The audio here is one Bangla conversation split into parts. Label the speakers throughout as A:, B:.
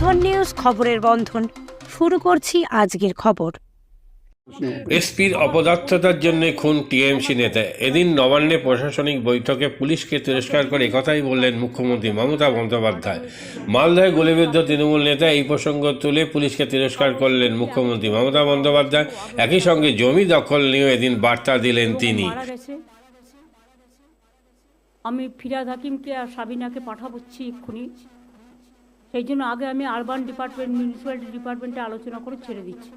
A: বন্ধন নিউজ খবরের বন্ধন। শুরু করছি আজকের খবর।
B: এসপির অপদার্থতার জন্য খুন টিএমসি নেতা। এদিন নবান্নে প্রশাসনিক বৈঠকে পুলিশকে তিরস্কার করে একথাই বললেন মুখ্যমন্ত্রী মমতা বন্দ্যোপাধ্যায়। মালদায় গুলিবিদ্ধ তৃণমূল নেতা এই প্রসঙ্গ তুলে পুলিশকে তিরস্কার করলেন মুখ্যমন্ত্রী মমতা বন্দ্যোপাধ্যায়। একই সঙ্গে জমি দখল নিয়েও এদিন বার্তা দিলেন তিনি।
C: আমি ফিরাদ হাকিমকে আর সাবিনাকে পাঠাবচ্ছি এক্ষুনি। সেই জন্য আগে আমি আরবান ডিপার্টমেন্ট মিউনিসিপ্যালিটি ডিপার্টমেন্টে আলোচনা করে ছেড়ে দিচ্ছি।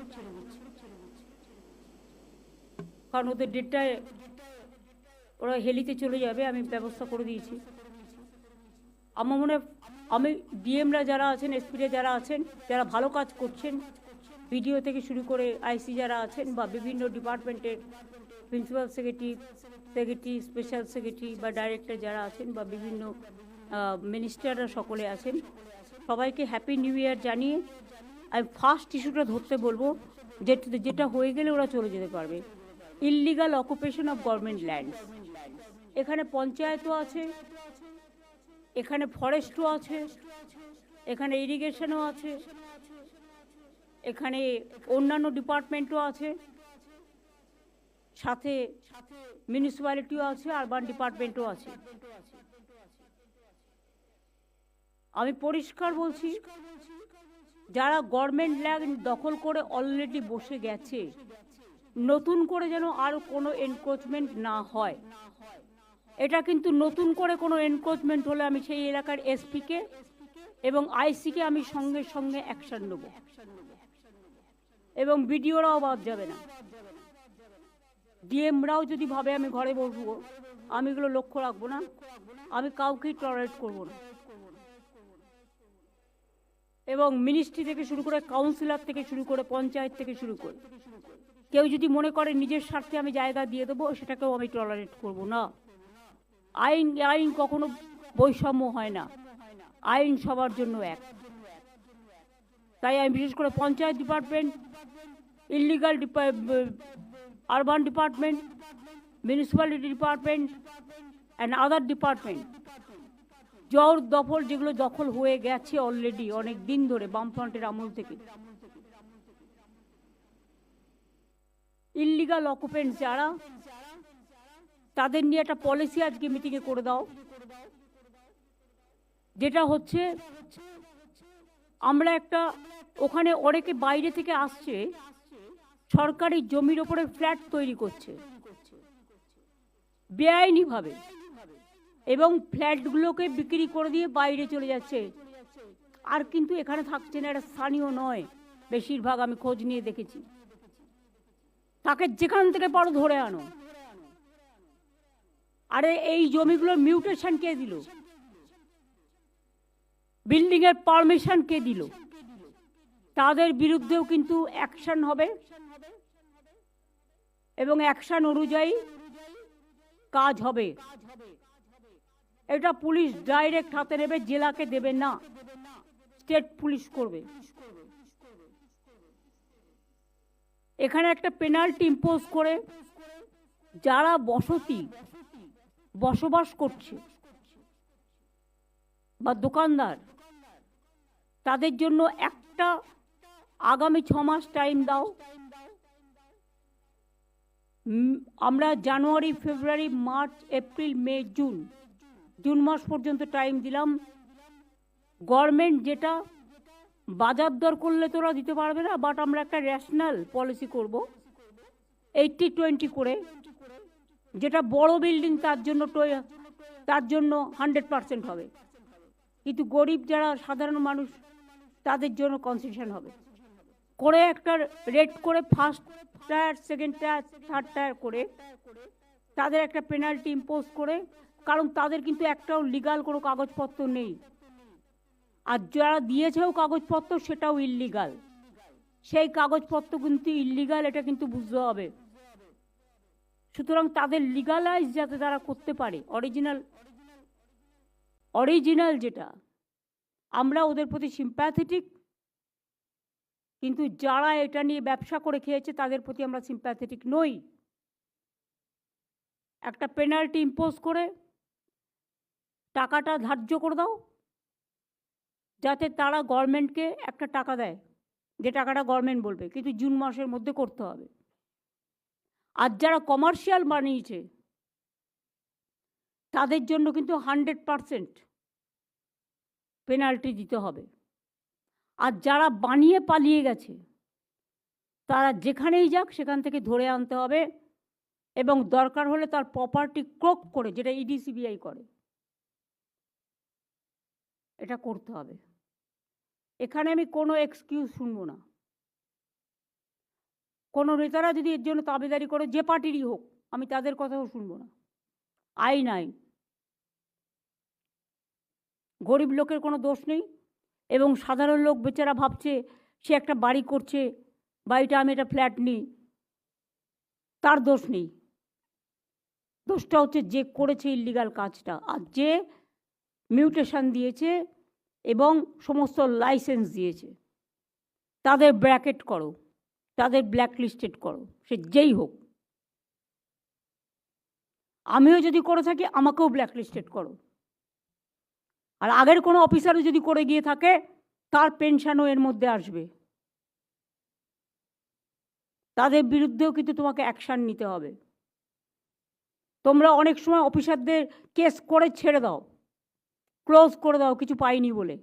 C: কারণ ওদের ডেটটায় ওরা হেলিতে চলে যাবে, আমি ব্যবস্থা করে দিয়েছি। আমার মনে আমি ডিএমরা যারা আছেন এসপিরা যারা আছেন, যারা ভালো কাজ করছেন বিডিও থেকে শুরু করে আইসি যারা আছেন বা বিভিন্ন ডিপার্টমেন্টের principal secretary secretary special secretary বা ডাইরেক্টর যারা আছেন বা বিভিন্ন মিনিস্টাররা সকলে আছেন সবাইকে হ্যাপি নিউ ইয়ার জানিয়ে আমি ফার্স্ট ইস্যুটা ধরতে বলব, যেটা যেটা হয়ে গেলে ওরা চলে যেতে পারবে। Illegal occupation of government land এখানে পঞ্চায়েতও আছে, এখানে ফরেস্টও আছে, এখানে ইরিগেশনও আছে, এখানে অন্যান্য ডিপার্টমেন্টও আছে, সাথে মিউনিসিপ্যালিটিও আছে আরবান ডিপার্টমেন্টও আছে। আমি পরিষ্কার বলছি, যারা গভর্নমেন্ট ল্যান্ড দখল করে অলরেডি বসে গেছে, নতুন করে যেন আর কোনো এনক্রোচমেন্ট না হয়। এটা কিন্তু নতুন করে কোনো এনক্রোচমেন্ট হলে আমি সেই এলাকার এসপিকে এবং আইসিকে আমি সঙ্গে সঙ্গে অ্যাকশন নেব। এবং বিডিওরাও বাদ যাবে না। ডিএমরাও যদি ভাবে আমি ঘরে বসবো, আমি এগুলো লক্ষ্য রাখব না, আমি কাউকেই টলারেট করব না। এবং মিনিস্ট্রি থেকে শুরু করে কাউন্সিলর থেকে শুরু করে পঞ্চায়েত থেকে শুরু করে। কেউ যদি মনে করে নিজের স্বার্থে আমি জায়গা দিয়ে দেবো, সেটাকেও আমি টলারেট করব না। আইন আইন কখনো বৈষম্য হয় না। আইন সবার জন্য এক। তাই আমি বিশেষ করে panchayat department illegal urban department municipality department and other department জর দফল যেগুলো দখল হয়ে গেছে অলরেডি অনেক দিন ধরে বামফ্রন্টের আমল থেকে। ইল্লিগাল অকুপেন্টস যারা, তাদের নিয়ে একটা পলিসি আজকে মিটিংয়ে করে দাও। যেটা হচ্ছে, আমরা একটা, ওখানে অনেকে বাইরে থেকে আসছে, সরকারি জমির ওপরে ফ্ল্যাট তৈরি করছে। বেআইনিভাবে। এবং ফ্ল্যাটগুলোকে বিক্রি করে দিয়ে বাইরে চলে যাচ্ছে। আর কিন্তু এখানে থাকছে না এটা স্থানীয় নয়, বেশিরভাগ আমি খোঁজ নিয়ে দেখেছি। তাকে যেখান থেকে পারো ধরে আনো। আরে এই জমিগুলোর মিউটেশন কে দিল? বিল্ডিং এর পারমিশন কে দিল? তাদের বিরুদ্ধেও কিন্তু অ্যাকশন হবে। এবং অ্যাকশন অনুযায়ী কাজ হবে। এটা পুলিশ ডাইরেক্ট হাতে নেবে, জেলাকে দেবে না। স্টেট পুলিশ করবে। এখানে একটা পেনাল্টি ইম্পোজ করে, যারা বসতি, বসবাস করছে, বা দোকানদার, তাদের জন্য একটা আগামী ছ মাস টাইম দাও। আমরা January, February, March, April, May, June June মাস পর্যন্ত টাইম দিলাম। গভর্নমেন্ট যেটা বাজার দর করলে তোরা দিতে পারবে না বাট আমরা একটা ন্যাশনাল পলিসি করব। এইটটি টোয়েন্টি করে, যেটা বড় বিল্ডিং তার জন্য তার জন্য হান্ড্রেড পার্সেন্ট হবে। কিন্তু গরিব যারা সাধারণ মানুষ, তাদের জন্য কনসেশন হবে। করে একটা রেট করে first tier second tier third tier করে, তাদের একটা পেনাল্টি ইম্পোজ করে কারণ তাদের কিন্তু একটাও লিগাল কোনো কাগজপত্র নেই। আর যারা দিয়েছেও কাগজপত্র, সেটাও ইল্লিগাল সেই কাগজপত্র কিন্তু ইল্লিগাল এটা কিন্তু বুঝতে হবে। সুতরাং তাদের লিগালাইজ যাতে তারা করতে পারে। অরিজিনাল অরিজিনাল যেটা, আমরা ওদের প্রতি সিম্প্যাথেটিক কিন্তু যারা এটা নিয়ে ব্যবসা করে খেয়েছে, তাদের প্রতি আমরা সিম্প্যাথেটিক নই। একটা পেনাল্টি ইম্পোজ করে টাকাটা ধার্য করে দাও। যাতে তারা গভর্নমেন্টকে একটা টাকা দেয়। যে টাকাটা গভর্নমেন্ট বলবে। কিন্তু জুন মাসের মধ্যে করতে হবে। আর যারা কমার্শিয়াল বানিয়েছে, তাদের জন্য কিন্তু হান্ড্রেড পারসেন্ট পেনাল্টি দিতে হবে। আর যারা বানিয়ে পালিয়ে গেছে, তারা যেখানেই যাক সেখান থেকে ধরে আনতে হবে। এবং দরকার হলে তার প্রপার্টি ক্রোক করে, যেটা ইডিসিবিআই করে। এটা করতে হবে। এখানে আমি কোনো এক্সকিউজ শুনব না। কোনো নেতারা যদি এর জন্য তাবেদারি করে, যে পার্টিরই হোক, আমি তাদের কথাও শুনব না। আইন আইন গরিব লোকের কোনো দোষ নেই এবং সাধারণ লোক বেচারা ভাবছে, সে একটা বাড়ি করছে, বাড়িটা আমি একটা ফ্ল্যাট নিই। তার দোষ নেই। দোষটা হচ্ছে যে করেছে ইল্লিগাল কাজটা। আর যে মিউটেশন দিয়েছে এবং সমস্ত লাইসেন্স দিয়েছে। তাদের ব্র্যাকেট করো, তাদের ব্ল্যাকলিস্টেড করো, সে যেই হোক। আমিও যদি করে থাকি, আমাকেও ব্ল্যাকলিস্টেড করো। আর আগের কোনো অফিসারও যদি করে গিয়ে থাকে, তার পেনশনও এর মধ্যে আসবে। তাদের বিরুদ্ধেও কিন্তু তোমাকে অ্যাকশান নিতে হবে। তোমরা অনেক সময় অফিসারদের কেস করে ছেড়ে দাও। ক্লোজ করে দাও, কিছু পাইনি বলে।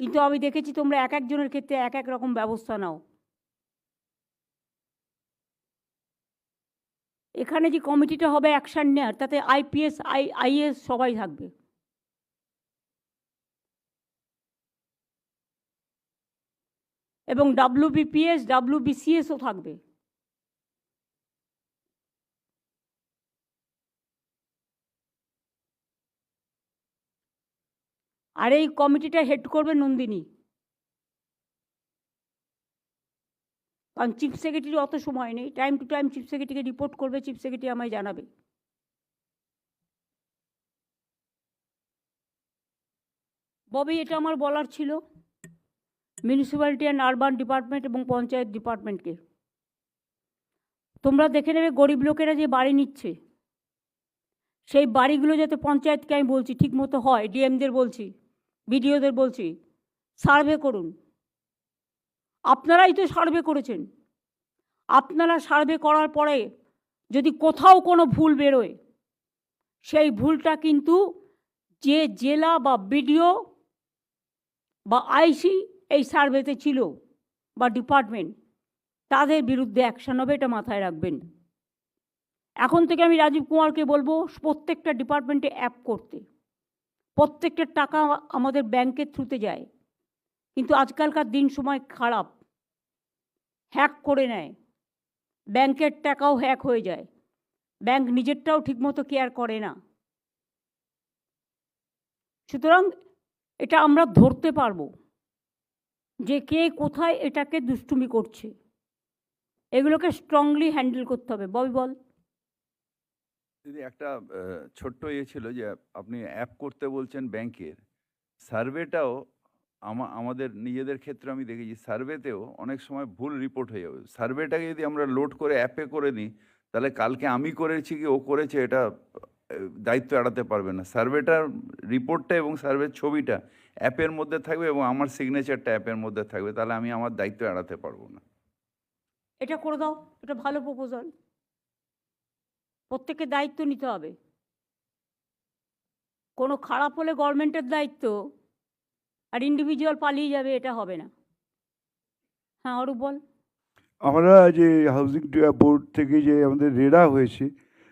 C: কিন্তু আমি দেখেছি তোমরা এক একজনের ক্ষেত্রে এক এক রকম ব্যবস্থা নাও। এখানে যে কমিটিটা হবে অ্যাকশান নেয়ার, তাতে আইপিএস আই আইএস সবাই থাকবে। এবং ডাব্লিউবিপিএস ডাব্লিউবিসিএসও থাকবে। আর এই কমিটিটা হেড করবে নন্দিনী। কারণ চিফ সেক্রেটারি অত সময় নেই টাইম টু টাইম চিফ সেক্রেটারিকে রিপোর্ট করবে চিফ সেক্রেটারি আমায় জানাবে। ববি, এটা আমার বলার ছিল। মিউনিসিপ্যালিটি অ্যান্ড আরবান ডিপার্টমেন্ট এবং পঞ্চায়েত ডিপার্টমেন্টকে তোমরা দেখে নেবে, গরিব লোকেরা যে বাড়ি নিচ্ছে, সেই বাড়িগুলো যাতে পঞ্চায়েতকে আমি বলছি ঠিক মতো হয় ডিএমদের বলছি। বিডিওদের বলছি, সার্ভে করুন। আপনারাই তো সার্ভে করেছেন। আপনারা সার্ভে করার পরে যদি কোথাও কোনো ভুল বেরোয়, সেই ভুলটা কিন্তু যে জেলা বা বিডিও বা আইসি এই সার্ভেতে ছিল বা ডিপার্টমেন্ট, তাদের বিরুদ্ধে অ্যাকশন হবে, এটা মাথায় রাখবেন। এখন থেকে আমি রাজীব কুমারকে বলব, প্রত্যেকটা ডিপার্টমেন্টে অ্যাপ করতে। প্রত্যেকটা টাকা আমাদের ব্যাংকের থ্রুতে যায়। কিন্তু আজকালকার দিন সময় খারাপ। হ্যাক করে নেয়। ব্যাংকের টাকাও হ্যাক হয়ে যায়। ব্যাংক নিজেরটাও ঠিকমতো কেয়ার করে না। সুতরাং এটা আমরা ধরতে পারব যে কে কোথায় এটাকে দুষ্টুমি করছে। এগুলোকে স্ট্রংলি হ্যান্ডেল করতে হবে। ববি, বল।
D: দিদি একটা ছোট্ট ইয়ে ছিল যে, আপনি অ্যাপ করতে বলছেন ব্যাংকের সার্ভেটাও আমাদের নিজেদের ক্ষেত্রে আমি দেখেছি সার্ভেতেও অনেক সময় ভুল রিপোর্ট হয়ে যাবে। সার্ভেটাকে যদি আমরা লোড করে অ্যাপে করে নিই, তাহলে কালকে আমি করেছি কি ও করেছে এটা দায়িত্ব এড়াতে পারবে না। সার্ভেটার রিপোর্টটা এবং সার্ভের ছবিটা অ্যাপের মধ্যে থাকবে এবং আমার সিগনেচারটা অ্যাপের মধ্যে থাকবে, তাহলে আমি আমার দায়িত্ব এড়াতে পারব না।
C: এটা করে দাও, এটা ভালো প্রপোজাল প্রত্যেকের দায়িত্ব নিতে হবে। কোনো খারাপ হলে গভর্নমেন্টের দায়িত্ব আর ইন্ডিভিজুয়াল পালিয়ে যাবে এটা হবে না। হ্যাঁ অরূপ বল।
E: আমরা যে হাউজিং বোর্ড থেকে যে আমাদের রেডা হয়েছে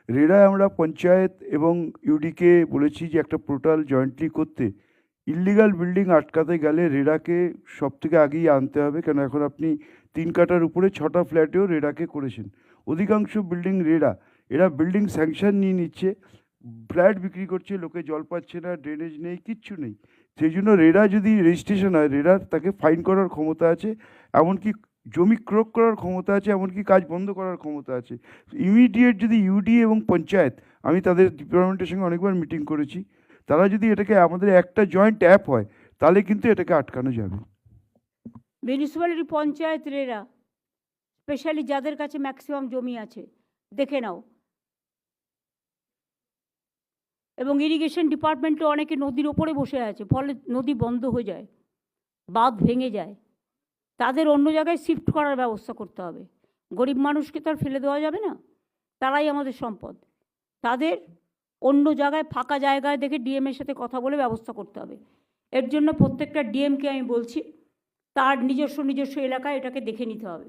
E: রেডায় আমরা পঞ্চায়েত এবং ইউডিকে বলেছি যে একটা পোর্টাল জয়েন্টলি করতে। ইল্লিগাল বিল্ডিং আটকাতে গেলে রেডাকে সব থেকে আগেই আনতে হবে, কেন এখন আপনি তিন কাটার উপরে ছটা ফ্ল্যাটেও রেডাকে করেছেন। অধিকাংশ বিল্ডিং রেডা এরা বিল্ডিং স্যাংশন নিয়ে নিচ্ছে, ফ্ল্যাট বিক্রি করছে, লোকে জল পাচ্ছে না ড্রেনেজ নেই, কিচ্ছু নেই। সেই জন্য রেরা যদি রেজিস্ট্রেশন হয় রেডার তাকে ফাইন করার ক্ষমতা আছে, এমনকি জমি ক্রোক করার ক্ষমতা আছে, এমনকি কাজ বন্ধ করার ক্ষমতা আছে। ইমিডিয়েট যদি ইউডি এবং পঞ্চায়েত, আমি তাদের ডিপার্টমেন্টের সঙ্গে অনেকবার মিটিং করেছি, তারা যদি এটাকে আমাদের একটা জয়েন্ট অ্যাপ হয়, তাহলে কিন্তু এটাকে আটকানো যাবে।
C: মিউনিসিপ্যালিটি পঞ্চায়েত রেরা স্পেশালি যাদের কাছে ম্যাক্সিমাম জমি আছে, দেখে নাও। এবং ইরিগেশন ডিপার্টমেন্টও অনেকে নদীর ওপরে বসে আছে, ফলে নদী বন্ধ হয়ে যায়, বাঁধ ভেঙে যায়। তাদের অন্য জায়গায় শিফট করার ব্যবস্থা করতে হবে। গরিব মানুষকে তো আর ফেলে দেওয়া যাবে না। তারাই আমাদের সম্পদ। তাদের অন্য জায়গায় ফাঁকা জায়গায় দেখে ডিএমের সাথে কথা বলে ব্যবস্থা করতে হবে। এর জন্য প্রত্যেকটা ডিএমকে আমি বলছি, তার নিজস্ব নিজস্ব এলাকায় এটাকে দেখে নিতে হবে।